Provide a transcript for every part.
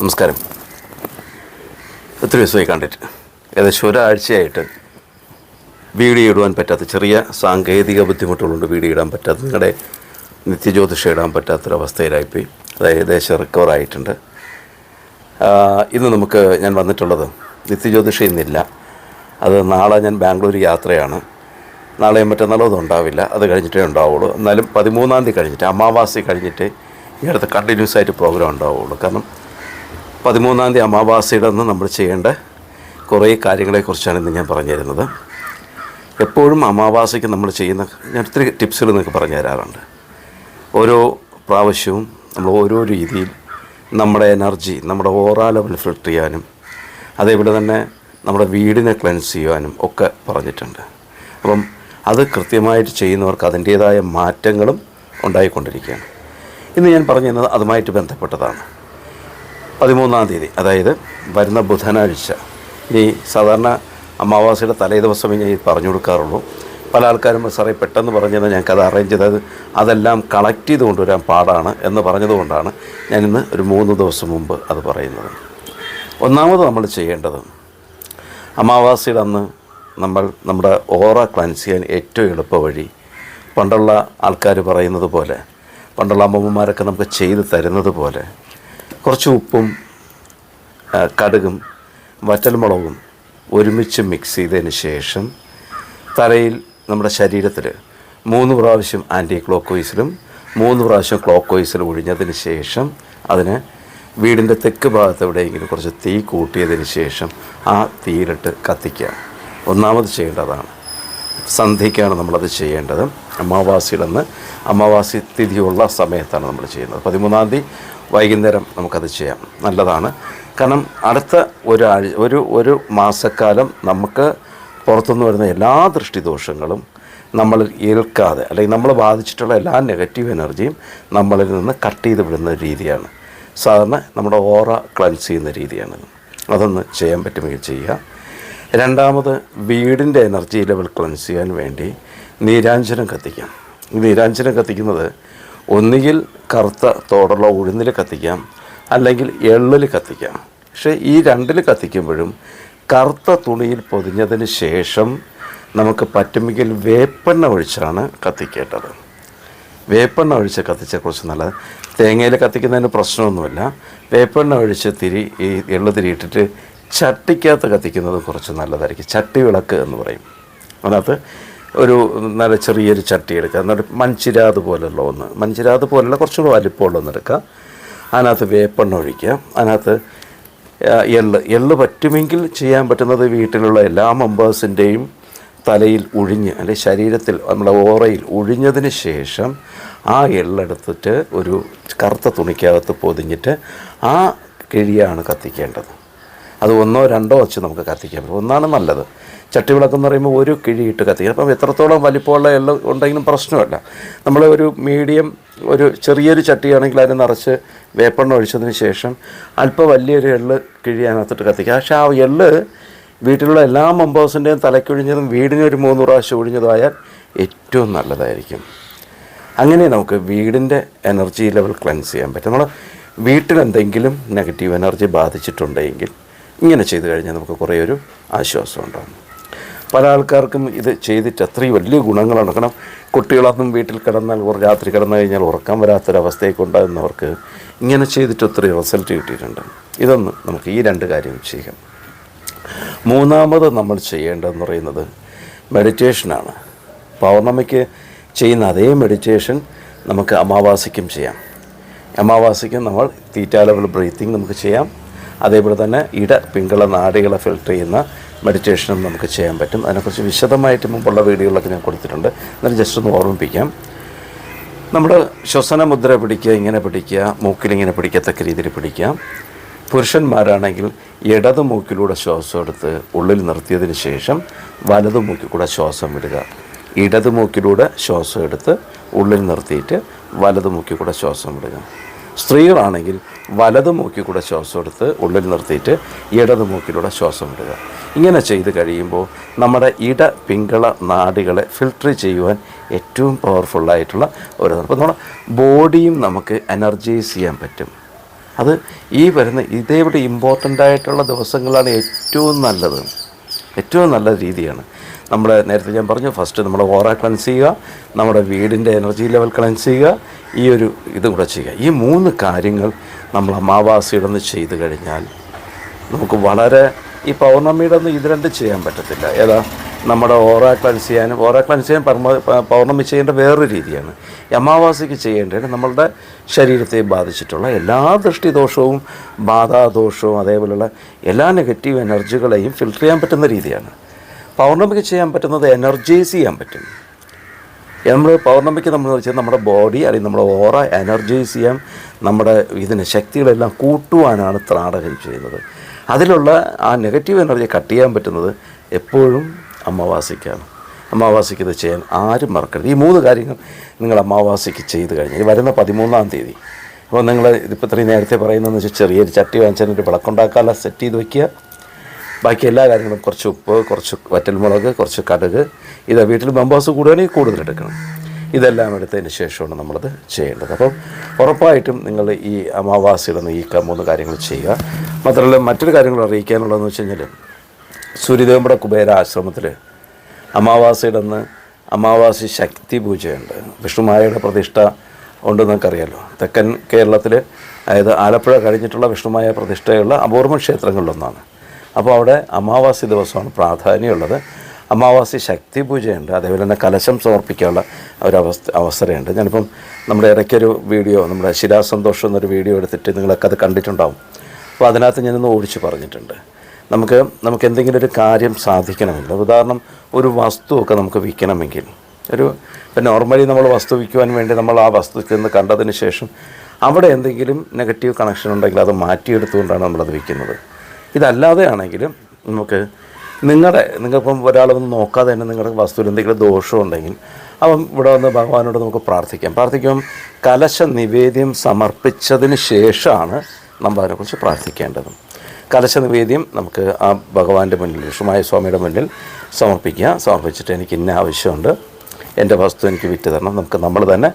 നമസ്കാരം. ഒത്തിരി ദിവസമായി കണ്ടിട്ട്? ഏകദേശം ഒരാഴ്ചയായിട്ട് വീഡിയോ ഇടുവാൻ പറ്റാത്ത ചെറിയ സാങ്കേതിക ബുദ്ധിമുട്ടുകളുണ്ട്. വീഡിയോ ഇടാൻ പറ്റാത്ത നിങ്ങളുടെ നിത്യജ്യോതിഷം ഇടാൻ പറ്റാത്തൊരവസ്ഥയിലായിപ്പോയി. അതായത് ഏകദേശം റിക്കവറായിട്ടുണ്ട് ഇന്ന് നമുക്ക് ഞാൻ വന്നിട്ടുള്ളത് നിത്യജ്യോതിഷം ഇന്നില്ല. അത് നാളെ ഞാൻ ബാംഗ്ലൂർ യാത്രയാണ്. നാളെയും മറ്റന്നാളും അത് ഉണ്ടാവില്ല. അത് കഴിഞ്ഞിട്ടേ ഉണ്ടാവുള്ളൂ. എന്നാലും പതിമൂന്നാം തീയതി കഴിഞ്ഞിട്ട് അമാവാസി കഴിഞ്ഞിട്ട് ഈ അടുത്ത് കണ്ടിന്യൂസ് ആയിട്ട് പ്രോഗ്രാം ഉണ്ടാവുള്ളൂ. കാരണം പതിമൂന്നാം തീയതി അമാവാസിയുടെ അന്ന് നമ്മൾ ചെയ്യേണ്ട കുറേ കാര്യങ്ങളെക്കുറിച്ചാണ് ഇന്ന് ഞാൻ പറഞ്ഞു തരുന്നത് എപ്പോഴും അമാവാസിക്ക് നമ്മൾ ചെയ്യുന്ന ഞാൻ ഒത്തിരി ടിപ്സുകൾ നിങ്ങൾക്ക് പറഞ്ഞു തരാറുണ്ട്. ഓരോ പ്രാവശ്യവും നമ്മൾ ഓരോ രീതിയിൽ നമ്മുടെ എനർജി നമ്മുടെ ഓറാ ലെവൽ ഫിൽട്ടർ ചെയ്യാനും അതേപോലെ തന്നെ നമ്മുടെ വീടിനെ ക്ലെൻസ് ചെയ്യുവാനും ഒക്കെ പറഞ്ഞിട്ടുണ്ട്. അപ്പം അത് കൃത്യമായിട്ട് ചെയ്യുന്നവർക്ക് അതിന്റേതായ മാറ്റങ്ങളും ഉണ്ടായിക്കൊണ്ടിരിക്കുകയാണ്. ഇന്ന് ഞാൻ പറഞ്ഞു തന്നത് അതുമായിട്ട് ബന്ധപ്പെട്ടതാണ്. പതിമൂന്നാം തീയതി അതായത് വരുന്ന ബുധനാഴ്ച. ഈ സാധാരണ അമാവാസിയുടെ തലേ ദിവസമേ ഞാൻ പറഞ്ഞു കൊടുക്കാറുള്ളൂ. പല ആൾക്കാരും സാറേ പെട്ടെന്ന് പറഞ്ഞത് ഞങ്ങൾക്ക് അത് അറേഞ്ച് ചെയ്തത് അതെല്ലാം കളക്ട് ചെയ്ത് കൊണ്ടുവരാൻ പാടാണ് എന്ന് പറഞ്ഞതുകൊണ്ടാണ് ഞാൻ ഇന്ന് ഒരു മൂന്ന് ദിവസം മുമ്പ് അത് പറയുന്നത്. ഒന്നാമത് നമ്മൾ ചെയ്യേണ്ടത് അമാവാസിയുടെ അന്ന് നമ്മൾ നമ്മുടെ ഓറ ക്ലൻസ് ചെയ്യാൻ ഏറ്റവും എളുപ്പ വഴി പണ്ടുള്ള ആൾക്കാർ പറയുന്നത് പോലെ പണ്ടുള്ള അമ്മമ്മമാരൊക്കെ നമുക്ക് ചെയ്ത് തരുന്നത് പോലെ കുറച്ച് ഉപ്പും കടുകും വറ്റൽമുളകും ഒരുമിച്ച് മിക്സ് ചെയ്തതിന് ശേഷം തലയിൽ നമ്മുടെ ശരീരത്തിൽ മൂന്ന് പ്രാവശ്യം ആന്റി ക്ലോക്ക് വൈസിലും മൂന്ന് പ്രാവശ്യം ക്ലോക്ക് വൈസിൽ ഒഴിഞ്ഞതിന് ശേഷം അതിന് വീടിന്റെ തെക്ക് ഭാഗത്ത് എവിടെയെങ്കിലും കുറച്ച് തീ കൂട്ടിയതിന് ശേഷം ആ തീയിലിട്ട് കത്തിക്കുക. ഒന്നാമത് ചെയ്യേണ്ടതാണ് സന്ധ്യയ്ക്കാണ് നമ്മളത് ചെയ്യേണ്ടത്. അമാവാസിയുടെ അന്ന് അമാവാസി തിഥിയുള്ള സമയത്താണ് നമ്മൾ ചെയ്യുന്നത്. പതിമൂന്നാം തീയതി വൈകുന്നേരം നമുക്കത് ചെയ്യാം. നല്ലതാണ്. കാരണം അടുത്ത ഒരാഴ്ച ഒരു ഒരു മാസക്കാലം നമുക്ക് പുറത്തുനിന്ന് വരുന്ന എല്ലാ ദൃഷ്ടിദോഷങ്ങളും നമ്മൾ ഏൽക്കാതെ അല്ലെങ്കിൽ നമ്മൾ ബാധിച്ചിട്ടുള്ള എല്ലാ നെഗറ്റീവ് എനർജിയും നമ്മളിൽ നിന്ന് കട്ട് ചെയ്ത് വിടുന്ന രീതിയാണ്. സാധാരണ നമ്മുടെ ഓറ ക്ലൻസ് ചെയ്യുന്ന രീതിയാണ്. അതൊന്ന് ചെയ്യാൻ പറ്റുമെങ്കിൽ ചെയ്യുക. രണ്ടാമത് വീടിന്റെ എനർജി ലെവൽ ക്ലൻസ് ചെയ്യാൻ വേണ്ടി നീരാഞ്ജനം കത്തിക്കാം. നീരാഞ്ജനം കത്തിക്കുന്നത് ഒന്നുകിൽ കറുത്ത തോടുള്ള ഉഴുന്നിൽ കത്തിക്കാം അല്ലെങ്കിൽ എള്ളിൽ കത്തിക്കാം. പക്ഷേ ഈ രണ്ടിൽ കത്തിക്കുമ്പോഴും കറുത്ത തുണിയിൽ പൊതിഞ്ഞതിന് ശേഷം നമുക്ക് പറ്റുമെങ്കിൽ വേപ്പെണ്ണ ഒഴിച്ചാണ് കത്തിക്കേണ്ടത്. വേപ്പെണ്ണ ഒഴിച്ച് കത്തിച്ച കുറച്ച് നല്ലത്. തേങ്ങയിൽ കത്തിക്കുന്നതിന് പ്രശ്നമൊന്നുമില്ല. വേപ്പെണ്ണ ഒഴിച്ച് തിരി ഈ എള്ളു തിരി ഇട്ടിട്ട് ചട്ടിക്കകത്ത് കത്തിക്കുന്നത് കുറച്ച് നല്ലതായിരിക്കും. ചട്ടി വിളക്ക് എന്ന് പറയും. അതിനകത്ത് ഒരു നല്ല ചെറിയൊരു ചട്ടി എടുക്കുക. എന്നിട്ട് മൺചിരാത് പോലുള്ള ഒന്ന്. മൺചിരാത് പോലുള്ള കുറച്ചുകൂടെ വലിപ്പമുള്ള ഒന്ന് എടുക്കുക. അതിനകത്ത് വേപ്പെണ്ണ ഒഴിക്കുക. അതിനകത്ത് എള്ള്. എള്ള് പറ്റുമെങ്കിൽ ചെയ്യാൻ പറ്റുന്നത് വീട്ടിലുള്ള എല്ലാ മെമ്പേഴ്സിന്റെയും തലയിൽ ഒഴിഞ്ഞ് അല്ലെങ്കിൽ ശരീരത്തിൽ നമ്മുടെ ഓറയിൽ ഒഴിഞ്ഞതിന് ശേഷം ആ എള്ളെടുത്തിട്ട് ഒരു കറുത്ത തുണിക്കകത്ത് പൊതിഞ്ഞിട്ട് ആ കിഴിയാണ് കത്തിക്കേണ്ടത്. അത് ഒന്നോ രണ്ടോ വെച്ച് നമുക്ക് കത്തിക്കാൻ പറ്റും. ഒന്നാണ് നല്ലത്. ചട്ടിവിളക്കെന്ന് പറയുമ്പോൾ ഒരു കിഴിയിട്ട് കത്തിക്കുക അപ്പം എത്രത്തോളം വലിപ്പമുള്ള എല്ലാം ഉണ്ടെങ്കിലും പ്രശ്നമല്ല. നമ്മൾ ഒരു മീഡിയം ഒരു ചെറിയൊരു ചട്ടിയാണെങ്കിൽ അതിനെ നിറച്ച് വേപ്പെണ്ണ ഒഴിച്ചതിന് ശേഷം അല്പം വലിയൊരു എള്ള് കിഴി അതിനകത്തിട്ട് കത്തിക്കുക. പക്ഷേ ആ എള്ള് വീട്ടിലുള്ള എല്ലാ മെമ്പേഴ്സിന്റെയും തലക്കൊഴിഞ്ഞതും വീടിന് ഒരു മൂന്ന് പ്രാവശ്യം ഒഴിഞ്ഞതുമായാൽ ഏറ്റവും നല്ലതായിരിക്കും. അങ്ങനെ നമുക്ക് വീടിന്റെ എനർജി ലെവൽ ക്ലെൻസ് ചെയ്യാൻ പറ്റും. നമ്മൾ വീട്ടിലെന്തെങ്കിലും നെഗറ്റീവ് എനർജി ബാധിച്ചിട്ടുണ്ടെങ്കിൽ ഇങ്ങനെ ചെയ്തു കഴിഞ്ഞാൽ നമുക്ക് കുറേ ഒരു ആശ്വാസം ഉണ്ടാകും പല ആൾക്കാർക്കും ഇത് ചെയ്തിട്ട് അത്രയും വലിയ ഗുണങ്ങളാണ് കാരണം കുട്ടികളൊന്നും വീട്ടിൽ കിടന്നാൽ രാത്രി കിടന്നു കഴിഞ്ഞാൽ ഉറക്കം വരാത്തൊരവസ്ഥയൊക്കെ ഉണ്ടാകുന്നവർക്ക് ഇങ്ങനെ ചെയ്തിട്ട് ഒത്തിരി റിസൾട്ട് കിട്ടിയിട്ടുണ്ട്. ഇതൊന്ന് നമുക്ക് ഈ രണ്ട് കാര്യം ചെയ്യാം. മൂന്നാമത് നമ്മൾ ചെയ്യേണ്ടതെന്ന് പറയുന്നത് മെഡിറ്റേഷനാണ്. പൗർണമിക്ക് ചെയ്യുന്ന അതേ മെഡിറ്റേഷൻ നമുക്ക് അമാവാസിക്കും ചെയ്യാം. അമാവാസിക്കും നമ്മൾ തീറ്റ ലെവൽ ബ്രീത്തിങ് നമുക്ക് ചെയ്യാം. അതേപോലെ തന്നെ ഇട പിങ്കള നാടികളെ ഫിൽട്ടർ ചെയ്യുന്ന മെഡിറ്റേഷനും നമുക്ക് ചെയ്യാൻ പറ്റും. അതിനെക്കുറിച്ച് വിശദമായിട്ട് മുമ്പുള്ള വീഡിയോകളൊക്കെ ഞാൻ കൊടുത്തിട്ടുണ്ട്. എന്നാലും ജസ്റ്റ് ഒന്ന് ഓർമ്മിപ്പിക്കാം. നമ്മൾ ശ്വസന മുദ്ര പിടിക്കുക ഇങ്ങനെ പിടിക്കുക മൂക്കിലിങ്ങനെ പിടിക്കത്തക്ക രീതിയിൽ പിടിക്കുക. പുരുഷന്മാരാണെങ്കിൽ ഇടത് മൂക്കിലൂടെ ശ്വാസം എടുത്ത് ഉള്ളിൽ നിർത്തിയതിന് ശേഷം വലത് മൂക്കിൽ കൂടെ ശ്വാസം വിടുക. ഇടത് മൂക്കിലൂടെ ശ്വാസം എടുത്ത് ഉള്ളിൽ നിർത്തിയിട്ട് വലത് മൂക്കിൽ കൂടെ ശ്വാസം വിടുക. സ്ത്രീകളാണെങ്കിൽ വലത് മൂക്കിൽ കൂടെ ശ്വാസം എടുത്ത് ഉള്ളിൽ നിർത്തിയിട്ട് ഇടത് മൂക്കിലൂടെ ശ്വാസം വിടുക. ഇങ്ങനെ ചെയ്ത് കഴിയുമ്പോൾ നമ്മുടെ ഇട പിങ്കള നാടികളെ ഫിൽട്ടർ ചെയ്യുവാൻ ഏറ്റവും പവർഫുള്ളായിട്ടുള്ള ഒരു അപ്പോൾ നമ്മുടെ ബോഡിയും നമുക്ക് എനർജൈസ് ചെയ്യാൻ പറ്റും. അത് ഈ വരുന്ന ഇതേവിടെ ഇമ്പോർട്ടന്റ് ആയിട്ടുള്ള ദിവസങ്ങളാണ് ഏറ്റവും നല്ലത്. ഏറ്റവും നല്ല രീതിയാണ്. നമ്മൾ നേരത്തെ ഞാൻ പറഞ്ഞു ഫസ്റ്റ് നമ്മുടെ ഓറ ക്ലൻസ് ചെയ്യുക നമ്മുടെ വീടിന്റെ എനർജി ലെവൽ ക്ലൻസ് ചെയ്യുക ഈ ഒരു ഇതും കൂടെ ചെയ്യുക. ഈ മൂന്ന് കാര്യങ്ങൾ നമ്മൾ അമാവാസിയുടെ നിന്ന് ചെയ്ത് കഴിഞ്ഞാൽ നമുക്ക് വളരെ ഈ പൗർണമിയുടെ ഒന്നും ഇത് രണ്ടും ചെയ്യാൻ പറ്റത്തില്ല. ഏതാ? നമ്മുടെ ഓറ ക്ലൻസ് ചെയ്യാനും ഓറ ക്ലൻസ് ചെയ്യാൻ പർമ പൗർണമി ചെയ്യേണ്ട വേറൊരു രീതിയാണ്. അമാവാസിക്ക് ചെയ്യേണ്ടത് നമ്മളുടെ ശരീരത്തെ ബാധിച്ചിട്ടുള്ള എല്ലാ ദൃഷ്ടിദോഷവും ബാധാദോഷവും അതേപോലെയുള്ള എല്ലാ നെഗറ്റീവ് എനർജികളെയും ഫിൽട്ടർ ചെയ്യാൻ പറ്റുന്ന രീതിയാണ്. പൗർണമിക്ക് ചെയ്യാൻ പറ്റുന്നത് എനർജൈസ് ചെയ്യാൻ പറ്റും. നമ്മൾ പൗർണമിക്ക് നമ്മൾ വെച്ചാൽ നമ്മുടെ ബോഡി അല്ലെങ്കിൽ നമ്മുടെ ഓറ എനർജൈസ് ചെയ്യാൻ നമ്മുടെ ഇതിന് ശക്തികളെല്ലാം കൂട്ടുവാനാണ് ത്രാടകം ചെയ്യുന്നത്. അതിലുള്ള ആ നെഗറ്റീവ് എനർജി കട്ട് ചെയ്യാൻ പറ്റുന്നത് എപ്പോഴും അമാവാസിക്കാണ്. അമാവാസിക്ക് ഇത് ചെയ്യാൻ ആരും മറക്കരുത്. ഈ മൂന്ന് കാര്യങ്ങൾ നിങ്ങൾ അമാവാസിക്ക് ചെയ്ത് കഴിഞ്ഞാൽ വരുന്ന പതിമൂന്നാം തീയതി. അപ്പോൾ നിങ്ങൾ ഇതിപ്പോൾ ഇത്രയും നേരത്തെ പറയുന്നതെന്ന് വെച്ചാൽ ചെറിയൊരു ചട്ടി വാങ്ങിച്ചതിനൊരു വിളക്കുണ്ടാക്കാനുള്ള സെറ്റ് ചെയ്ത് വയ്ക്കുക ബാക്കി എല്ലാ കാര്യങ്ങളും കുറച്ച് ഉപ്പ് കുറച്ച് വറ്റൽമുളക് കുറച്ച് കടുക്. ഇത് വീട്ടിൽ ബംബാസ് കൂടുകയാണെങ്കിൽ കൂടുതലെടുക്കണം ഇതെല്ലാം എടുത്തതിന് ശേഷമാണ് നമ്മളത് ചെയ്യേണ്ടത്. അപ്പം ഉറപ്പായിട്ടും നിങ്ങൾ ഈ അമാവാസിയിലൊന്ന് ഈ മൂന്ന് കാര്യങ്ങൾ ചെയ്യുക. മാത്രമല്ല മറ്റൊരു കാര്യങ്ങൾ അറിയിക്കാനുള്ളതെന്ന് വെച്ച് കഴിഞ്ഞാൽ സൂര്യദേവമ്പട കുബേര ആശ്രമത്തിൽ അമാവാസിയുടെ അന്ന് അമാവാസി ശക്തി പൂജയുണ്ട്. വിഷ്ണുമായയുടെ പ്രതിഷ്ഠ ഉണ്ടെന്ന് നമുക്കറിയാലോ. തെക്കൻ കേരളത്തിൽ അതായത് ആലപ്പുഴ കഴിഞ്ഞിട്ടുള്ള വിഷ്ണുമായ പ്രതിഷ്ഠയുള്ള അപൂർവ ക്ഷേത്രങ്ങളിലൊന്നാണ്. അപ്പോൾ അവിടെ അമാവാസി ദിവസമാണ് പ്രാധാന്യമുള്ളത്. അമാവാസി ശക്തി പൂജയുണ്ട്. അതേപോലെ തന്നെ കലശം സമർപ്പിക്കാനുള്ള ഒരു അവസ്ഥ അവസരമുണ്ട്. ഞാനിപ്പം നമ്മുടെ ഇടയ്ക്കൊരു വീഡിയോ നമ്മുടെ ശിലാസന്തോഷം എന്നൊരു വീഡിയോ എടുത്തിട്ട് നിങ്ങളൊക്കെ അത് കണ്ടിട്ടുണ്ടാവും. അപ്പോൾ അതിനകത്ത് ഞാനൊന്ന് ഓടിച്ച് പറഞ്ഞിട്ടുണ്ട്. നമുക്ക് നമുക്ക് എന്തെങ്കിലും ഒരു കാര്യം സാധിക്കണമെങ്കിൽ ഉദാഹരണം ഒരു വസ്തുവൊക്കെ നമുക്ക് വിൽക്കണമെങ്കിൽ ഒരു ഇപ്പം നോർമലി നമ്മൾ വസ്തു വിൽക്കുവാൻ വേണ്ടി നമ്മൾ ആ വസ്തു ചെന്ന് കണ്ടതിന് ശേഷം അവിടെ എന്തെങ്കിലും നെഗറ്റീവ് കണക്ഷൻ ഉണ്ടെങ്കിൽ അത് മാറ്റിയെടുത്തുകൊണ്ടാണ് നമ്മളത് വിൽക്കുന്നത്. ഇതല്ലാതെ ആണെങ്കിലും നമുക്ക് നിങ്ങളുടെ നിങ്ങൾക്കിപ്പം ഒരാളൊന്നും നോക്കാതെ തന്നെ നിങ്ങളുടെ വസ്തുവിൽ എന്തെങ്കിലും ദോഷം ഉണ്ടെങ്കിൽ അപ്പം ഇവിടെ വന്ന് ഭഗവാനോട് നമുക്ക് പ്രാർത്ഥിക്കാം. പ്രാർത്ഥിക്കുമ്പം കലശ നിവേദ്യം സമർപ്പിച്ചതിന് ശേഷമാണ് നമ്മൾ അതിനെക്കുറിച്ച് പ്രാർത്ഥിക്കേണ്ടത്. കലശ നിവേദ്യം നമുക്ക് ആ ഭഗവാന്റെ മുന്നിൽ ലക്ഷ്മായ സ്വാമിയുടെ മുന്നിൽ സമർപ്പിക്കുക. സമർപ്പിച്ചിട്ട് എനിക്ക് ഇന്ന ആവശ്യമുണ്ട്. എന്റെ വസ്തു എനിക്ക് വിറ്റ് തരണം. നമുക്ക് നമ്മൾ തന്നെ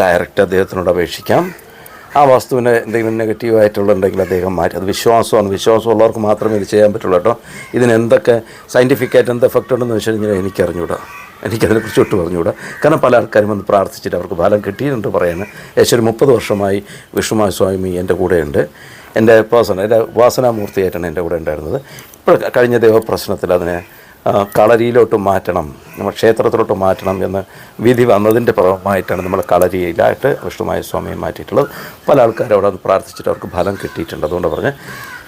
ഡയറക്റ്റ് അദ്ദേഹത്തിനോട് അപേക്ഷിക്കാം. ആ വസ്തുവിന് എന്തെങ്കിലും നെഗറ്റീവായിട്ടുള്ളുണ്ടെങ്കിൽ അദ്ദേഹം മാറ്റി. അത് വിശ്വാസമാണ്. വിശ്വാസമുള്ളവർക്ക് മാത്രമേ ഇത് ചെയ്യാൻ പറ്റുള്ളൂ കേട്ടോ. ഇതിന് എന്തൊക്കെ സയന്റിഫിക്കായിട്ട് എന്ത് എഫക്റ്റ് ഉണ്ടെന്ന് വെച്ച് എനിക്ക് എനിക്കറിഞ്ഞൂടാ. എനിക്കതിനെക്കുറിച്ച് ഒട്ട് പറഞ്ഞുകൂടാ കാരണം പല ആൾക്കാരും വന്ന് പ്രാർത്ഥിച്ചിട്ട് അവർക്ക് ഫലം കിട്ടിയിട്ടുണ്ട് പറയാൻ ഏകദേശം ഒരു മുപ്പത് വർഷമായി വിഷ്ണുമായ സ്വാമി എന്റെ കൂടെയുണ്ട്. എന്റെ പേഴ്സണൽ എന്റെ ഉപാസനാമൂർത്തിയായിട്ടാണ് എന്റെ കൂടെ ഉണ്ടായിരുന്നത്. ഇപ്പോൾ കഴിഞ്ഞ ദേവപ്രശ്നത്തിൽ അതിനെ കളരിയിലോട്ട് മാറ്റണം നമ്മൾ ക്ഷേത്രത്തിലോട്ട് മാറ്റണം എന്ന് വിധി വന്നതിന്റെ പുറമായിട്ടാണ് നമ്മൾ കളരിയിലായിട്ട് വിഷ്ണുമായ സ്വാമിയെ മാറ്റിയിട്ടുള്ളത്. പല ആൾക്കാരും അവിടെ പ്രാർത്ഥിച്ചിട്ട് അവർക്ക് ഫലം കിട്ടിയിട്ടുണ്ട് അതുകൊണ്ട് പറഞ്ഞ്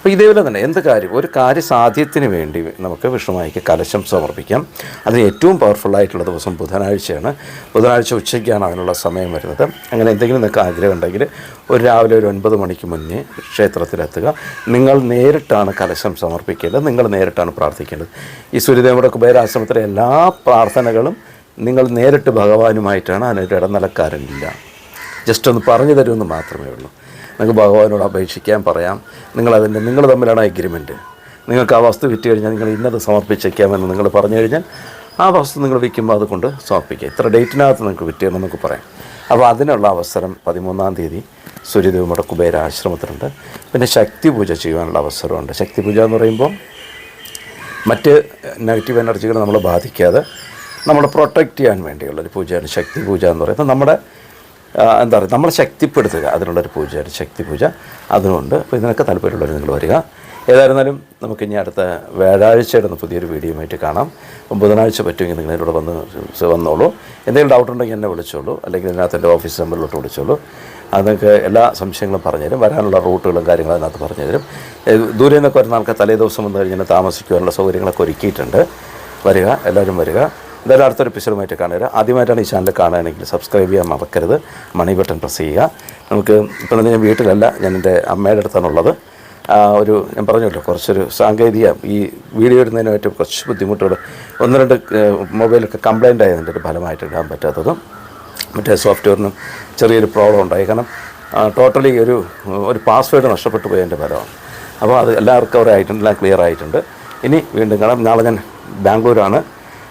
അപ്പോൾ ഇതേപോലെ തന്നെ എന്ത് കാര്യം? ഒരു കാര്യസാധ്യത്തിന് വേണ്ടി നമുക്ക് വിഷ്ണുമായിക്ക് കലശം സമർപ്പിക്കാം. അതിന് ഏറ്റവും പവർഫുൾ ആയിട്ടുള്ള ദിവസം ബുധനാഴ്ചയാണ്. ബുധനാഴ്ച ഉച്ചയ്ക്കാണ് അതിനുള്ള സമയം വരുന്നത്. അങ്ങനെ എന്തെങ്കിലും നിങ്ങൾക്ക് ആഗ്രഹം ഉണ്ടെങ്കിൽ ഒരു രാവിലെ ഒരു ഒൻപത് മണിക്ക് മുന്നേ ക്ഷേത്രത്തിലെത്തുക. നിങ്ങൾ നേരിട്ടാണ് കലശം സമർപ്പിക്കേണ്ടത്. നിങ്ങൾ നേരിട്ടാണ് പ്രാർത്ഥിക്കേണ്ടത്. ഈ സൂര്യദേവയുടെ കുബേരാശ്രമത്തിലെ എല്ലാ പ്രാർത്ഥനകളും നിങ്ങൾ നേരിട്ട് ഭഗവാനുമായിട്ടാണ്. അതിനൊരു ഇടനിലക്കാരനില്ല. ജസ്റ്റ് ഒന്ന് പറഞ്ഞു തരുമെന്ന് മാത്രമേ ഉള്ളൂ. നിങ്ങൾക്ക് ഭഗവാനോട് അപേക്ഷിക്കാൻ പറയാം. നിങ്ങളതിന്റെ നിങ്ങൾ തമ്മിലാണ് എഗ്രിമെന്റ് നിങ്ങൾക്ക് ആ വസ്തു വിറ്റ് കഴിഞ്ഞാൽ നിങ്ങൾ ഇന്നത് സമർപ്പിച്ചേക്കാമെന്ന് നിങ്ങൾ പറഞ്ഞു കഴിഞ്ഞാൽ ആ വസ്തു നിങ്ങൾ വിൽക്കുമ്പോൾ അതുകൊണ്ട് സമർപ്പിക്കുക. ഇത്ര ഡേറ്റിനകത്ത് നിങ്ങൾക്ക് വിറ്റ് നമുക്ക് പറയാം. അപ്പോൾ അതിനുള്ള അവസരം പതിമൂന്നാം തീയതി സൂര്യദേവയുടെ കുബേര ആശ്രമത്തിലുണ്ട് പിന്നെ ശക്തി പൂജ ചെയ്യുവാനുള്ള അവസരമുണ്ട്. ശക്തി പൂജ എന്ന് പറയുമ്പോൾ മറ്റ് നെഗറ്റീവ് എനർജികൾ നമ്മൾ ബാധിക്കാതെ നമ്മളെ പ്രൊട്ടക്റ്റ് ചെയ്യാൻ വേണ്ടിയുള്ളൊരു പൂജയാണ് ശക്തി പൂജ എന്ന് പറയുന്നത്. നമ്മുടെ എന്താ പറയുക നമ്മളെ ശക്തിപ്പെടുത്തുക. അതിനുള്ളൊരു പൂജയാണ് ശക്തി പൂജ അതുകൊണ്ട് അപ്പോൾ ഇതിനൊക്കെ താല്പര്യമുള്ളവർ നിങ്ങൾ വരിക. ഏതായിരുന്നാലും നമുക്ക് ഇനി അടുത്ത വ്യാഴാഴ്ചയുടെ പുതിയൊരു വീഡിയോയുമായിട്ട് കാണാം. ബുധനാഴ്ച പറ്റുമെങ്കിൽ നിങ്ങൾ ഇതിലൂടെ വന്ന് വന്നോളൂ. എന്തെങ്കിലും ഡൗട്ട് ഉണ്ടെങ്കിൽ എന്നെ വിളിച്ചോളൂ. അല്ലെങ്കിൽ ഇതിനകത്ത് എന്റെ ഓഫീസ് നമ്പറിലോട്ട് വിളിച്ചോളൂ. അത് നിങ്ങൾക്ക് എല്ലാ സംശയങ്ങളും പറഞ്ഞുതരും. വരാനുള്ള റൂട്ടുകളും കാര്യങ്ങളും അതിനകത്ത് പറഞ്ഞുതരും. ദൂരെ നിന്നൊക്കെ വരുന്ന ആൾക്കാർ തലേ ദിവസം വന്നു കഴിഞ്ഞാൽ താമസിക്കുവാനുള്ള സൗകര്യങ്ങളൊക്കെ ഒരുക്കിയിട്ടുണ്ട്. വരിക എല്ലാവരും വരിക. എന്തായാലും അടുത്തൊരു എപ്പിസോഡുമായിട്ട് കാണുക ആദ്യമായിട്ടാണ് ഈ ചാനൽ കാണുകയാണെങ്കിൽ സബ്സ്ക്രൈബ് ചെയ്യാൻ മറക്കരുത്. മണി ബട്ടൺ പ്രസ് ചെയ്യുക. നമുക്ക് ഇപ്പം ഞാൻ വീട്ടിലല്ല ഞാൻ എന്റെ അമ്മയുടെ അടുത്താണ് ഉള്ളത് ഒരു ഞാൻ പറഞ്ഞല്ലോ കുറച്ചൊരു സാങ്കേതിക ഈ വീഡിയോ ഇടുന്നതിനായിട്ട് കുറച്ച് ബുദ്ധിമുട്ടുകൾ. ഒന്ന് രണ്ട് മൊബൈലൊക്കെ കംപ്ലൈന്റ് ആയതിന്റെ ഒരു ഫലമായിട്ട് ഇടാൻ പറ്റാത്തതും മറ്റേ സോഫ്റ്റ്വെയറിനും ചെറിയൊരു പ്രോബ്ലം ഉണ്ടായി. കാരണം ടോട്ടലി ഒരു ഒരു പാസ്വേഡ് നഷ്ടപ്പെട്ടു പോയതിന്റെ ഫലമാണ് അപ്പോൾ അത് എല്ലാം റിക്കവർ ആയിട്ടുണ്ട് എല്ലാം ക്ലിയർ ആയിട്ടുണ്ട്. ഇനി വീണ്ടും കാണാം. നാളെ ഞാൻ ബാംഗ്ലൂരാണ്.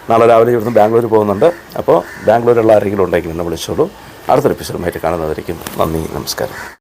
നാളെ രാവിലെ ഇവിടുന്ന് ബാംഗ്ലൂർ പോകുന്നുണ്ട്. അപ്പോൾ ബാംഗ്ലൂരുള്ള ആരെങ്കിലും ഉണ്ടെങ്കിൽ എന്നെ വിളിച്ചോളൂ. അടുത്തൊരു എപ്പിസോഡുമായിട്ട് കാണുന്നതായിരിക്കും നന്ദി നമസ്കാരം.